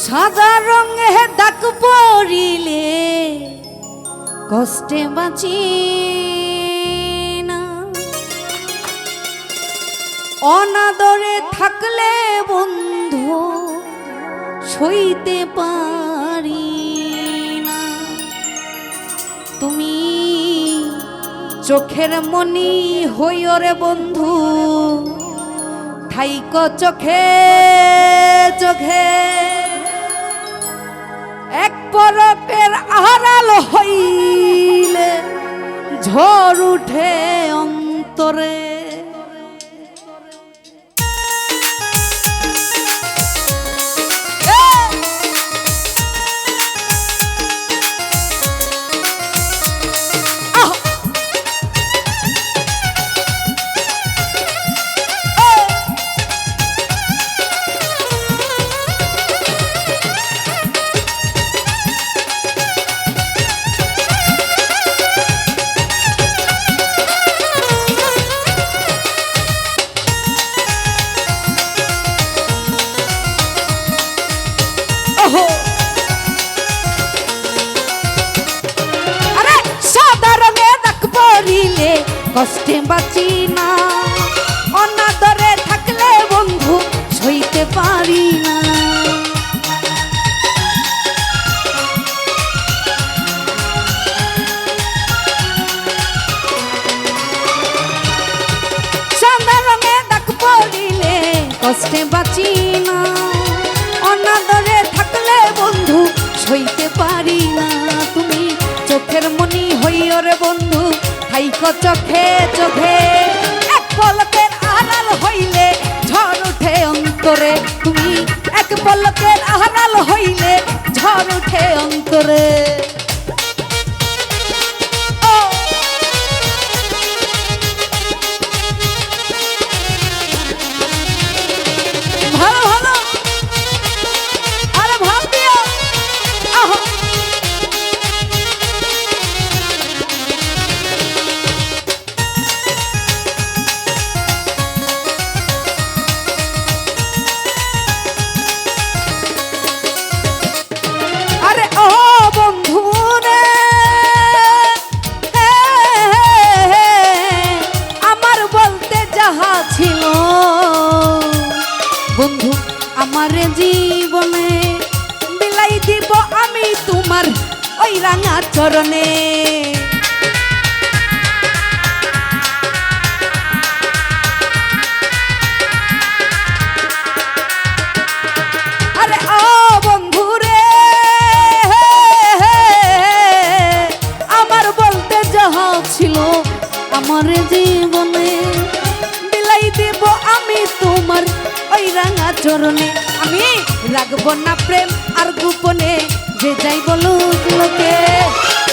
সাদা রঙে ডাক পড়িলে কষ্টে বাঁচি অনাদরে থাকলে বন্ধু সইতে পারি না। তুমি চোখের মনি হইও রে বন্ধু, থাইক চোখে চোখে। এক পরকের আড়াল হইলে ঝড় উঠে অন্তরে। কষ্টে বাঁচি না। অনাদরে থাকলে বন্ধু সইতে পারি না। কষ্টে বাঁচি না। অনাদরে থাকলে বন্ধু সইতে পারি না। তুমি চোখের মনি হইও রে বন্ধু। হাইক চোখে চোখে, এক পলকের আড়াল হইলে ঝড় উঠে অন্তরে। তুমি এক পলকের আড়াল হইলে ঝড় উঠে অন্তরে। রাঙা চরণে। আমার জীবনে, বিলাই দেব আমি তোমার ওই রাঙা চরণে। আমি রাখব না প্রেম আর গোপনে যে যাই বলুক লোকে,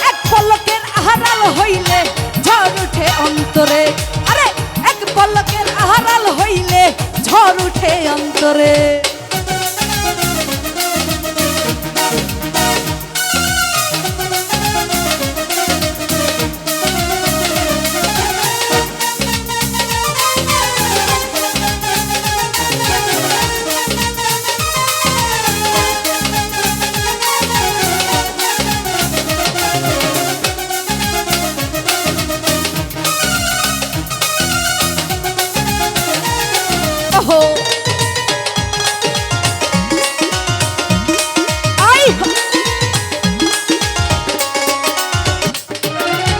এক পলকের আহারাল হইলে ঝড় উঠে অন্তরে। আরে, এক পলকের আহারাল হইলে ঝড় উঠে অন্তরে।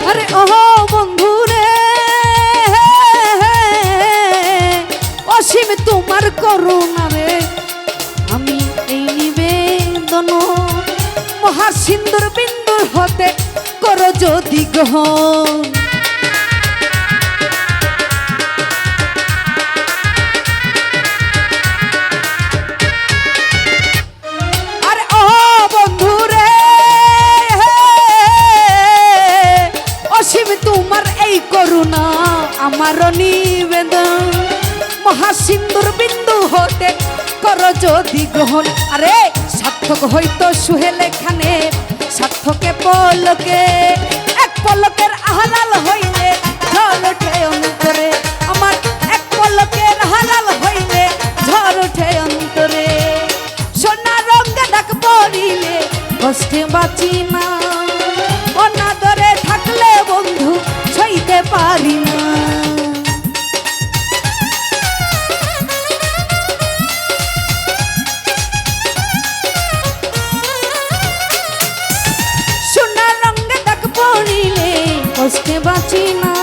আরে ওহো বন্ধু রে অসীম তোমার করুণা রে। আমি এই নিবেদন মহাসিন্দুর বিন্দুর হতে করো যদি গ্রহণ। আমার নিবেদন। মহাসিন্দুর বিন্দু হতে কর যদি গ্রহণ। আরে, সার্থক হইতো সুহেল এখানে। সার্থকে পলকে, এক পলকের আহারাল হইলে ঝড় ওঠে অন্তরে। আমার এক পলকের হারাল হইলে ঝড় ওঠে অন্তরে। সোনা পড়িলে কষ্টে বাঁচি না। পারি না। সোনার রঙে দাগ পড়িলে কষ্টে বাঁচি না।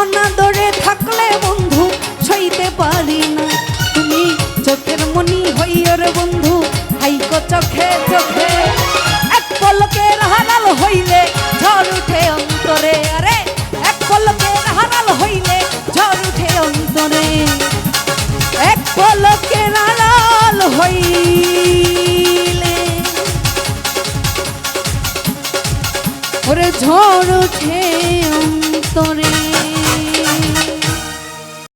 অনাদরে থাকলে বন্ধু সইতে পারি না। তুমি চোখের মনি হইয়র বন্ধু, হাইকো চোখে চোখে। এক পলকের হারাল হইলে ওরে ঝড় ওঠে অন্তরে।